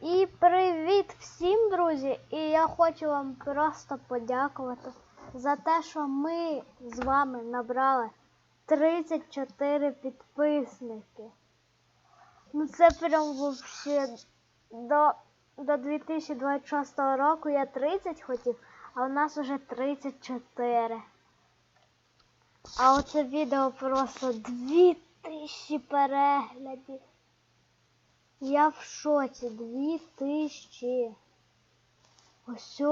І привіт всім, друзі! І я хочу вам просто подякувати за те, що ми з вами набрали 34 підписники. Ну це прям вообще до, до 2026 року я 30 хотів, а у нас уже 34. А оце відео просто 2000 переглядів. Я в шоці. Дві тисячі. Ось.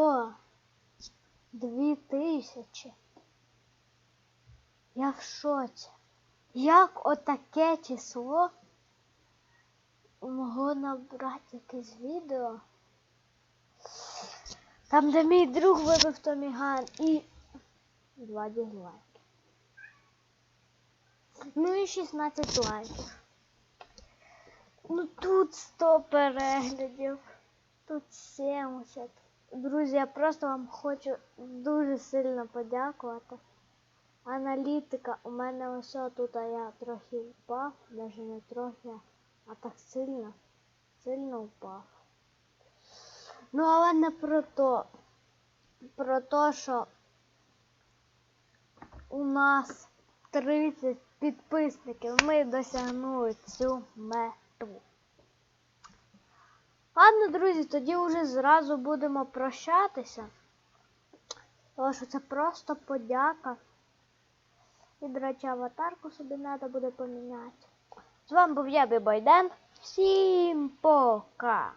Дві тисячі. Я в шоці. Як отаке число могло набрати якесь відео? Там, де мій друг вибив Томіган і два дізлайки. Ну і 16 лайків. Ну тут 100 переглядів, тут 70. Друзі, я просто вам хочу дуже сильно подякувати. Аналітика у мене ось тут, а я трохи впав, навіть не трохи, а так сильно, сильно впав. Ну, але не про то. Про те, що у нас 30 підписників. Ми досягнули цю мету. Ладно, друзі, тоді вже зразу будемо прощатися. Тому що це просто подяка. І, до речі, аватарку собі треба буде поміняти. З вами був я, Бібайден. Всім пока!